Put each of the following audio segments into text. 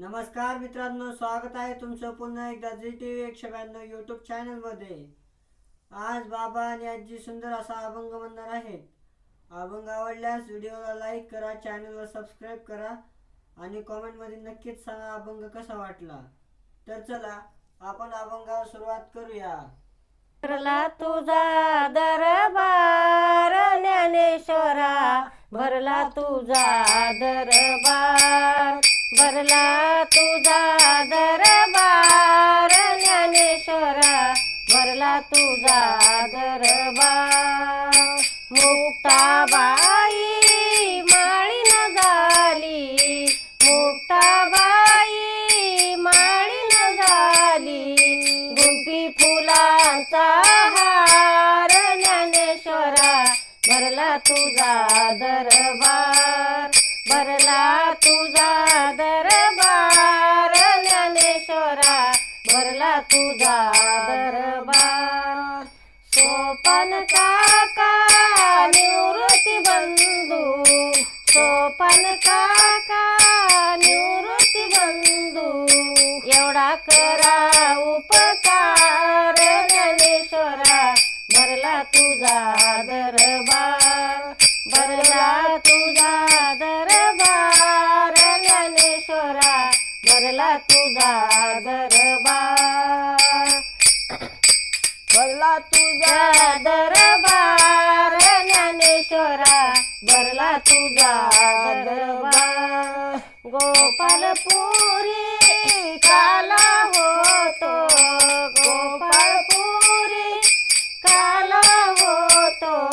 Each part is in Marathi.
नमस्कार मित्रांनो स्वागत आहे तुमचं पुन्हा एकदा जी टी व्ही एकशे ब्याण्णव यूट्यूब चॅनलमध्ये आज बाबा आणि आजी सुंदर असा अभंग म्हणणार आहेत. अभंग आवडल्यास व्हिडिओला लाईक करा चॅनलला सबस्क्राईब करा आणि कॉमेंटमध्ये नक्कीच सांगा अभंग कसा वाटला. तर चला आपण अभंगावर सुरुवात करूया. भरला तुझा दरबार ज्ञानेश्वरा भरला तुझा दरबार. भरला तुझा दरबार ज्ञानेश्वरा. भरला तुझा दरबार. मुक्ताबाई न झाली. मुक्ताबाई न झाली. गुंफी फुलांचा हार ज्ञानेश्वरा. भरला तुझा दरबार भरला तुझा दरबार ज्ञानेश्वरा भरला तुझा दरबार. सोपन काका निवृत्ती बंधू. सोपन काका निवृत्ती बंधू. एवढा करा उपकार ज्ञानेश्वरा भरला तुझा दरबार. भरला तुझा तुझा दरबार. भरला तुझा दरबार ज्ञानेश्वरा. भरला तुझा दरबार. गोपालपुरी काला होतो. गोपालपुरी काला होतो.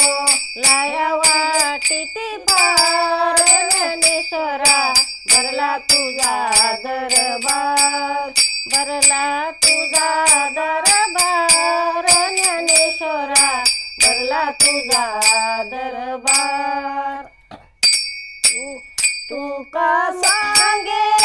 लाया वाटीती भार ज्ञानेश्वरा. भरला तुझा दरबार भरला तुझा दरबार ज्ञानेश्वरा भरला तुझा दरबार. तू का सांगे